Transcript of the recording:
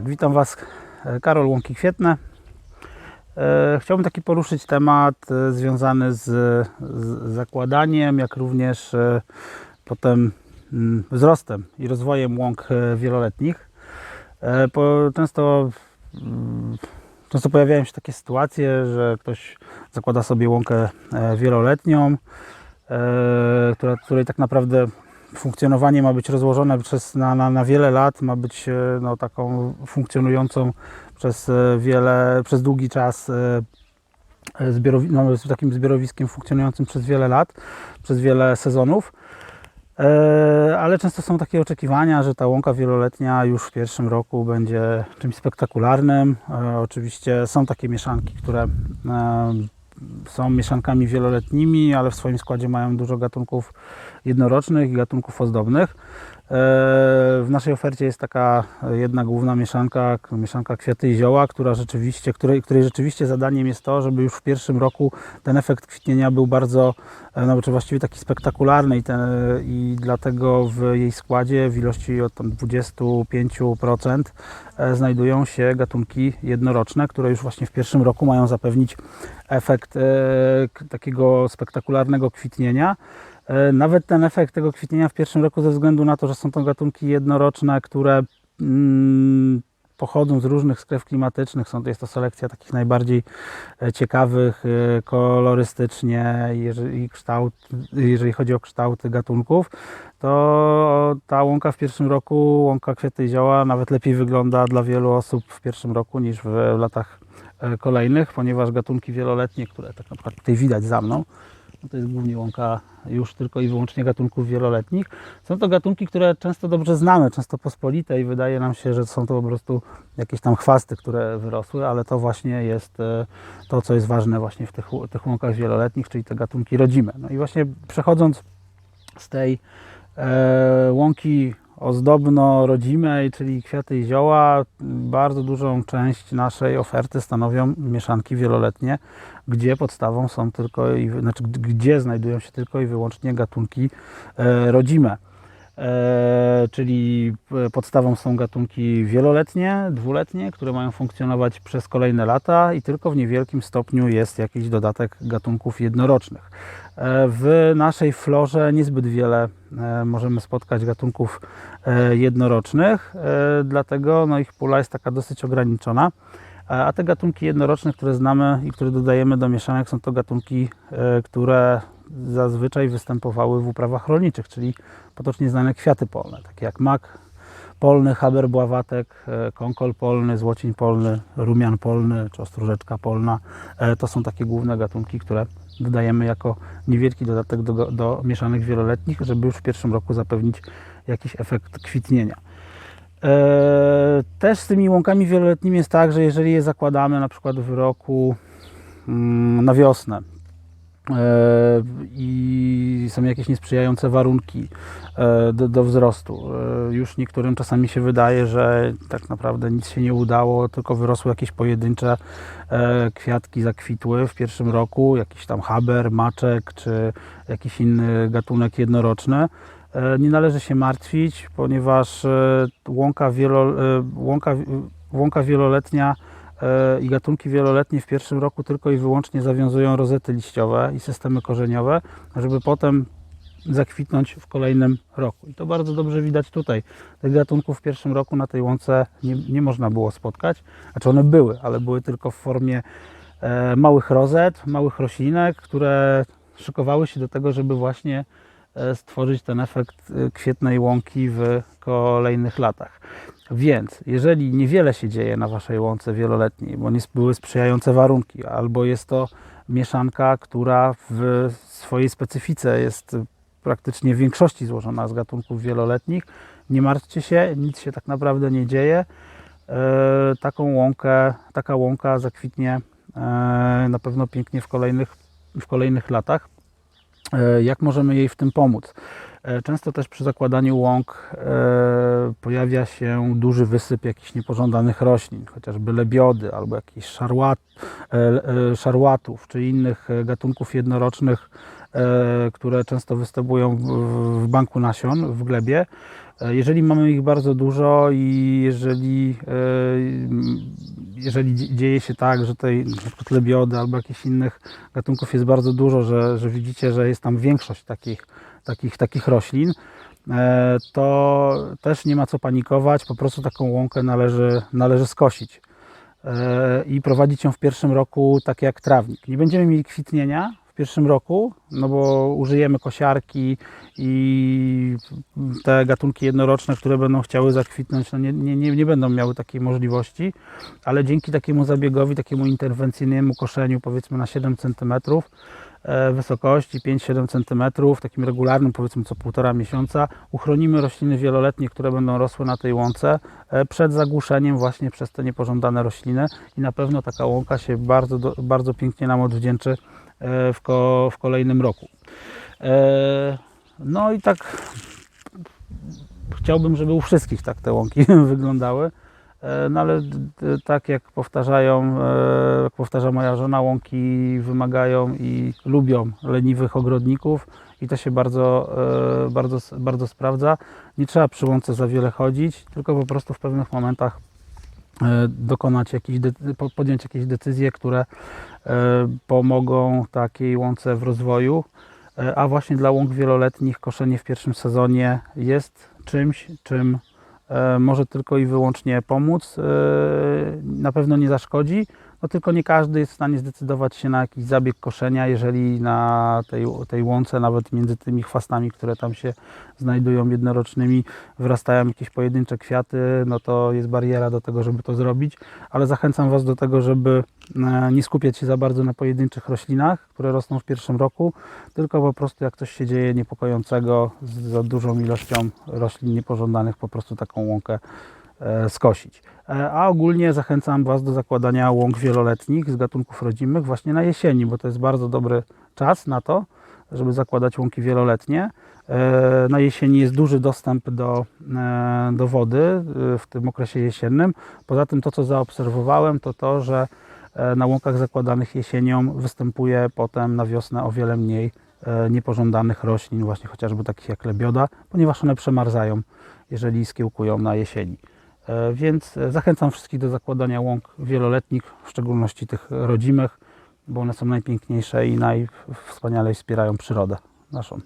tak, witam Was, e, Karol Łąki Kwietne. E, Chciałbym taki poruszyć temat e, związany z, z zakładaniem, jak również potem mm, wzrostem i rozwojem łąk wieloletnich. Często, mm, często pojawiają się takie sytuacje, że ktoś zakłada sobie łąkę wieloletnią, która, której tak naprawdę funkcjonowanie ma być rozłożone przez, na, na, na wiele lat, ma być e, no, taką funkcjonującą przez e, wiele, przez długi czas e, zbiorowi, no, takim zbiorowiskiem funkcjonującym przez wiele lat, przez wiele sezonów. Ale często są takie oczekiwania, że ta łąka wieloletnia już w pierwszym roku będzie czymś spektakularnym. Oczywiście są takie mieszanki, które są mieszankami wieloletnimi, ale w swoim składzie mają dużo gatunków jednorocznych i gatunków ozdobnych. E, W naszej ofercie jest taka jedna główna mieszanka, mieszanka kwiaty i zioła, która rzeczywiście, której, której rzeczywiście zadaniem jest to, żeby już w pierwszym roku ten efekt kwitnienia był bardzo, e, no czy właściwie taki spektakularny i, i dlatego w jej składzie w ilości od tam 25% e, znajdują się gatunki jednoroczne, które już właśnie w pierwszym roku mają zapewnić efekt takiego spektakularnego kwitnienia. E, Nawet ten efekt tego kwitnienia w pierwszym roku, ze względu na to, że są to gatunki jednoroczne, które mm, pochodzą z różnych stref klimatycznych, są, jest to selekcja takich najbardziej e, ciekawych e, kolorystycznie, jeżeli, kształt, jeżeli chodzi o kształty gatunków, to ta łąka w pierwszym roku, łąka kwiaty i zioła, nawet lepiej wygląda dla wielu osób w pierwszym roku niż w latach kolejnych, ponieważ gatunki wieloletnie, które tak przykład tutaj widać za mną, to jest głównie łąka już tylko i wyłącznie gatunków wieloletnich. Są to gatunki, które często dobrze znamy, często pospolite i wydaje nam się, że są to po prostu jakieś tam chwasty, które wyrosły, ale to właśnie jest e, to, co jest ważne właśnie w tych, tych łąkach wieloletnich, czyli te gatunki rodzime. No i właśnie przechodząc z tej e, łąki ozdobno-rodzimej, czyli kwiaty i zioła, bardzo dużą część naszej oferty stanowią mieszanki wieloletnie, gdzie podstawą są tylko i, znaczy gdzie znajdują się tylko i wyłącznie gatunki e, rodzime. E, czyli e, podstawą są gatunki wieloletnie, dwuletnie, które mają funkcjonować przez kolejne lata i tylko w niewielkim stopniu jest jakiś dodatek gatunków jednorocznych. E, W naszej florze niezbyt wiele e, możemy spotkać gatunków e, jednorocznych, dlatego no, ich pula jest taka dosyć ograniczona. A te gatunki jednoroczne, które znamy i które dodajemy do mieszanek, są to gatunki, które zazwyczaj występowały w uprawach rolniczych, czyli potocznie znane kwiaty polne, takie jak mak polny, haber bławatek, kąkol polny, złocień polny, rumian polny czy ostróżeczka polna. To są takie główne gatunki, które dodajemy jako niewielki dodatek do, do mieszanek wieloletnich, żeby już w pierwszym roku zapewnić jakiś efekt kwitnienia. E, Też z tymi łąkami wieloletnimi jest tak, że jeżeli je zakładamy na przykład w roku mm, na wiosnę i są jakieś niesprzyjające warunki e, do, do wzrostu, e, już niektórym czasami się wydaje, że tak naprawdę nic się nie udało, tylko wyrosły jakieś pojedyncze e, kwiatki, zakwitły w pierwszym roku, jakiś tam haber, maczek czy jakiś inny gatunek jednoroczny. E, Nie należy się martwić, ponieważ e, łąka, wielo, e, łąka, łąka wieloletnia e, i gatunki wieloletnie w pierwszym roku tylko i wyłącznie zawiązują rozety liściowe i systemy korzeniowe, żeby potem zakwitnąć w kolejnym roku. I to bardzo dobrze widać tutaj. Tych gatunków w pierwszym roku na tej łące nie, nie można było spotkać. Znaczy one były, ale były tylko w formie e, małych rozet, małych roślinek, które szykowały się do tego, żeby właśnie e, stworzyć ten efekt e, kwietnej łąki w kolejnych latach. Więc jeżeli niewiele się dzieje na Waszej łące wieloletniej, bo nie były sprzyjające warunki, albo jest to mieszanka, która w swojej specyfice jest praktycznie w większości złożona z gatunków wieloletnich, nie martwcie się, nic się tak naprawdę nie dzieje. E, Taką łąkę, taka łąka zakwitnie e, na pewno pięknie w kolejnych, w kolejnych latach. E, Jak możemy jej w tym pomóc? E, Często też przy zakładaniu łąk e, pojawia się duży wysyp jakichś niepożądanych roślin, chociażby lebiody albo jakichś szarłat, szarłatów czy innych gatunków jednorocznych, które często występują w, banku nasion w glebie. Jeżeli mamy ich bardzo dużo i jeżeli, jeżeli dzie- dzieje się tak, że tej na przykład lebiody albo jakichś innych gatunków jest bardzo dużo, że, że widzicie, że jest tam większość takich, takich, takich roślin, e, to też nie ma co panikować, po prostu taką łąkę należy, należy skosić e, i prowadzić ją w pierwszym roku tak jak trawnik. Nie będziemy mieli kwitnienia w pierwszym roku, no bo użyjemy kosiarki i te gatunki jednoroczne, które będą chciały zakwitnąć, no nie, nie, nie, będą miały takiej możliwości, ale dzięki takiemu zabiegowi, takiemu interwencyjnemu koszeniu powiedzmy na 7 cm e, wysokości, 5-7 cm, takim regularnym powiedzmy co półtora miesiąca, uchronimy rośliny wieloletnie, które będą rosły na tej łące e, przed zagłuszeniem właśnie przez te niepożądane rośliny i na pewno taka łąka się bardzo, bardzo pięknie nam odwdzięczy w, ko, w kolejnym roku. E, No i tak chciałbym, żeby u wszystkich tak te łąki wyglądały. E, No ale tak jak powtarzają, e, jak powtarza moja żona, łąki wymagają i lubią leniwych ogrodników i to się bardzo, bardzo, bardzo sprawdza. Nie trzeba przy łące za wiele chodzić, tylko po prostu w pewnych momentach dokonać jakichś, podjąć jakieś decyzje, które e, pomogą takiej łące w rozwoju. E, A właśnie dla łąk wieloletnich koszenie w pierwszym sezonie jest czymś, czym e, może tylko i wyłącznie pomóc. E, Na pewno nie zaszkodzi, no tylko nie każdy jest w stanie zdecydować się na jakiś zabieg koszenia, jeżeli na tej, tej łące, nawet między tymi chwastami, które tam się znajdują jednorocznymi, wyrastają jakieś pojedyncze kwiaty, no to jest bariera do tego, żeby to zrobić, ale zachęcam Was do tego, żeby e, nie skupiać się za bardzo na pojedynczych roślinach, które rosną w pierwszym roku, tylko po prostu jak coś się dzieje niepokojącego z za dużą ilością roślin niepożądanych, po prostu taką łąkę skosić. E, A ogólnie zachęcam Was do zakładania łąk wieloletnich z gatunków rodzimych właśnie na jesieni, bo to jest bardzo dobry czas na to, żeby zakładać łąki wieloletnie. E, Na jesieni jest duży dostęp do, e, do wody e, w tym okresie jesiennym. Poza tym to, co zaobserwowałem, to to, że e, na łąkach zakładanych jesienią występuje potem na wiosnę o wiele mniej e, niepożądanych roślin, właśnie chociażby takich jak lebioda, ponieważ one przemarzają, jeżeli skiełkują na jesieni. E, Więc e, zachęcam wszystkich do zakładania łąk wieloletnich, w szczególności tych rodzimych, bo one są najpiękniejsze i najwspanialej wspierają przyrodę naszą.